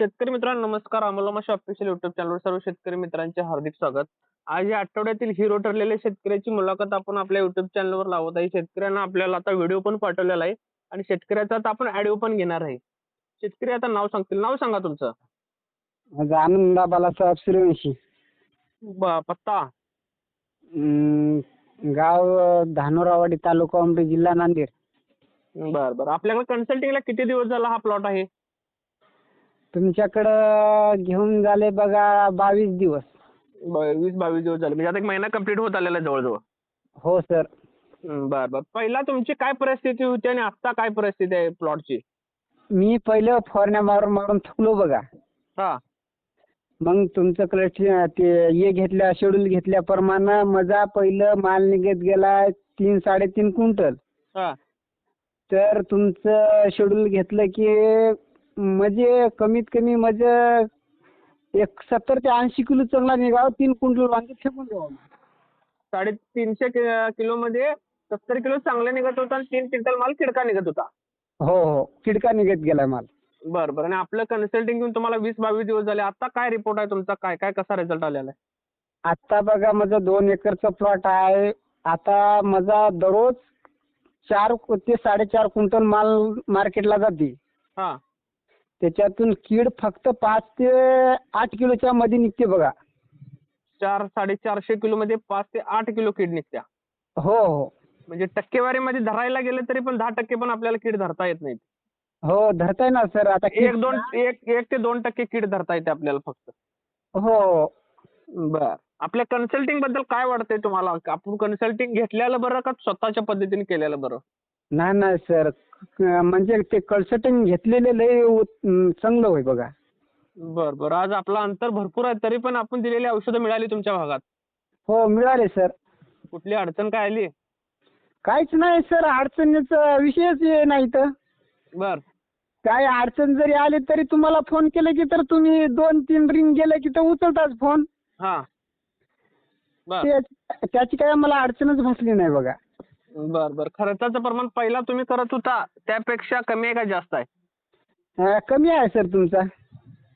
शेतकरी मित्रांनो नमस्कार. अमोलमाशा ऑफिशियल युट्यूब चॅनलवर सर्व शेतकरी मित्रांचे हार्दिक स्वागत. आज या आठवड्यातील हिरो ठरलेल्या शेतकऱ्याची मुलाखत आपण आपल्या युट्यूब चॅनलवर लावत आहे. शेतकऱ्यांना आपल्याला आता व्हिडिओ पण पाठवलेला आहे आणि शेतकऱ्याचा आता आपण ऑडिओ पण घेणार आहे. शेतकरी आता नाव सांगतील. नाव सांगा तुमचं. माझं आनंदा बालासाहेब सूर्यवंशी ब- पत्ता अं, गाव अं, धानोरावाडी तालुका उमरी जिल्हा नांदेड. बर बर. आपल्याकडे कन्सल्टिंगला किती दिवस झाला हा प्लॉट आहे? तुमच्याकडं घेऊन झाले बघा बावीस दिवस. वीस बावीस दिवस झाले. म्हणजे आता एक महिना कंप्लीट होत आलेला आहे जवळजवळ. हो सर बर बर. पहिला तुमची काय परिस्थिती होती आणि आता काय परिस्थिती आहे प्लॉटची मी पहिलं फवारण्या मारून मारून थकलो बघा. हा. मग तुमच्याकडे ते हे घेतल्या शेड्यूल घेतल्याप्रमाणे माझा पहिलं माल निघत गेला तीन साडेतीन क्विंटल. हा. तर तुमचं शेड्यूल घेतलं की म्हणजे कमीत कमी म्हणजे एक सत्तर ते ऐंशी किलो चांगला निघावा तीन क्विंटल वांगे फेकून द्यावं साडेतीनशे किलो मध्ये सत्तर किलो चांगला निघत होता आणि तीन क्विंटल माल किडका निघत होता. हो हो. किडका निघत गेलाय माल. बरं बरं. आणि आपलं कन्सल्टिंग घेऊन तुम्हाला वीस बावीस दिवस झाले. आता काय रिपोर्ट आहे तुमचा? काय काय कसा रिझल्ट आलेला आहे? आता बघा माझा दोन एकरचा प्लॉट आहे. आता माझा दररोज चार ते साडेचार क्विंटल माल मार्केटला जाते. हा. त्याच्यातून कीड फक्त पाच ते आठ किलोच्या मध्ये निघते बघा. चार साडेचारशे किलो मध्ये पाच ते आठ किलो कीड निघत्या. हो हो. म्हणजे टक्केवारीमध्ये धरायला गेले तरी पण दहा टक्के पण आपल्याला कीड धरता येत नाही हो धरताय ना सर. आता एक दोन एक एक ते दोन टक्के कीड धरता येते आपल्याला फक्त. हो. बर. आपल्या कन्सल्टिंगबद्दल काय वाटतंय तुम्हाला? आपण कन्सल्टिंग घेतलेलं बरं का स्वतःच्या पद्धतीने केलेलं बरं? नाही नाही सर. म्हणजे ते कन्सल्टिंग घेतलेले लय चांगलं होय बघा. बर बर. आज आपला अंतर भरपूर आहे तरी पण आपण दिलेली औषधं मिळाली तुमच्या भागात. हो मिळाले सर. कुठली अडचण काय आली? काहीच नाही सर. अडचणीचा विषयच हे नाही तर बर. काय अडचण जरी आली तरी तुम्हाला फोन केले की तर तुम्ही दोन तीन रिंग गेले की तर उचलताच फोन. हा. त्याची काय मला अडचणच भासली नाही बघा. बर बर. खर्चाचं प्रमाण पहिला तुम्ही करत होता त्यापेक्षा कमी आहे का जास्त आहे? अं, कमी आहे सर तुमचा.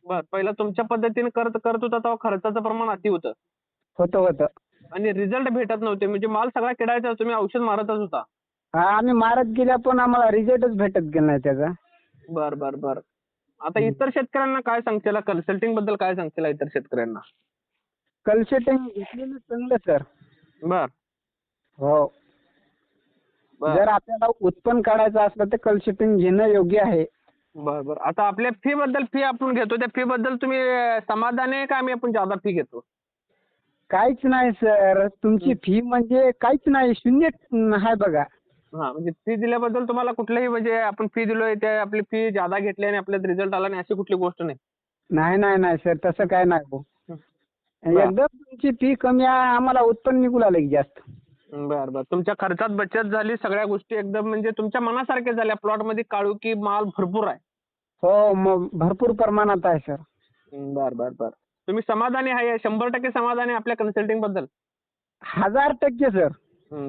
बर पहिला तुमच्या पद्धतीने करत करत होता तेव्हा खर्चाचं प्रमाण अति होतं. होतं होतं. आणि रिझल्ट भेटत नव्हते म्हणजे माल सगळा किडायचा तुम्ही औषध मारतच होता. हा, आम्ही मारत गेल्या पण आम्हाला रिझल्टच भेटत गेला नाही त्याचा. बर बर बर. आता इतर शेतकऱ्यांना काय सांगशील कन्सल्टिंगबद्दल काय सांगशील इतर शेतकऱ्यांना? कन्सल्टिंग घेतलेलं चांगलं सर. बर. हो. जर आपल्याला उत्पन्न काढायचं असलं तर कन्सल्टिंग घेणं योग्य आहे. बर बर. आता आपल्या फी बद्दल फी आपण घेतो. त्या फी बद्दल तुम्ही समाधानी आहे का? आम्ही आपण जादा फी घेतो? काहीच नाही सर. तुमची फी म्हणजे काहीच नाही. शून्य आहे बघा. हा म्हणजे फी दिल्याबद्दल तुम्हाला कुठल्याही म्हणजे आपण फी दिलोय ते आपली फी जादा घेतली आणि आपल्यात रिझल्ट आला नाही अशी कुठली गोष्ट नाही. नाही नाही नाही सर. तसं काय नाही. एकदम तुमची फी कमी आहे आम्हाला उत्पन्न निघू लागलं की जास्त. बर बर. तुमच्या खर्चात बचत झाली सगळ्या गोष्टी एकदम म्हणजे तुमच्या मनासारख्या झाल्या. प्लॉटमध्ये काढू की माल भरपूर आहे. हो मग भरपूर प्रमाणात आहे सर बर बर बर. तुम्ही समाधानी आहे शंभर टक्के समाधानी आहे आपल्या कन्सल्टिंगबद्दल? हजार टक्के सर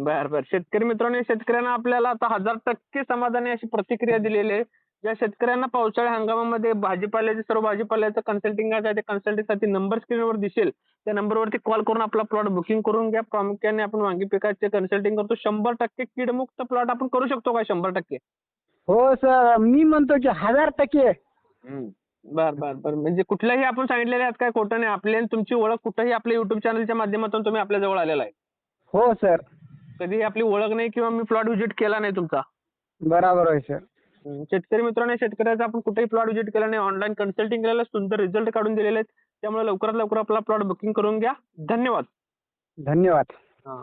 बर बर. शेतकरी मित्रांनो शेतकऱ्यांना आपल्याला आता हजार टक्के समाधानी अशी प्रतिक्रिया दिलेली आहे. ज्या शेतकऱ्यांना पावसाळ्या हंगामामध्ये भाजीपाल्याचे सर्व भाजीपाल्याचं कन्सल्टिंग आहे त्या कन्सल्टिंगसाठी नंबर स्क्रीनवर दिसेल. त्या नंबरवरती कॉल करून आपला प्लॉट बुकिंग करून घ्या. प्रामुख्याने आपण वांगी पिकाचे कन्सल्टिंग करतो. शंभर टक्के कीडमुक्त प्लॉट आपण करू शकतो का शंभर टक्के? हो सर. मी म्हणतो की हजार टक्के. बर बर बर. म्हणजे कुठल्याही आपण सांगितलेले आहेत काय खोटं नाही. आपली आणि तुमची ओळख कुठंही आपल्या युट्यूब चॅनलच्या माध्यमातून तुम्ही आपल्या जवळ आलेला आहे. हो सर. कधीही आपली ओळख नाही किंवा मी प्लॉट व्हिजिट केला नाही तुमचा. बराबर आहे सर. शेतकरी मित्रांनो शेतकऱ्याचा आपण कुठेही प्लॉट व्हिजिट केला नाही. ऑनलाईन कन्सल्टिंग केलेलं सुंदर रिझल्ट काढून दिलेले आहेत. त्यामुळे लवकरात लवकर आपला प्लॉट बुकिंग करून घ्या. धन्यवाद. धन्यवाद. हा.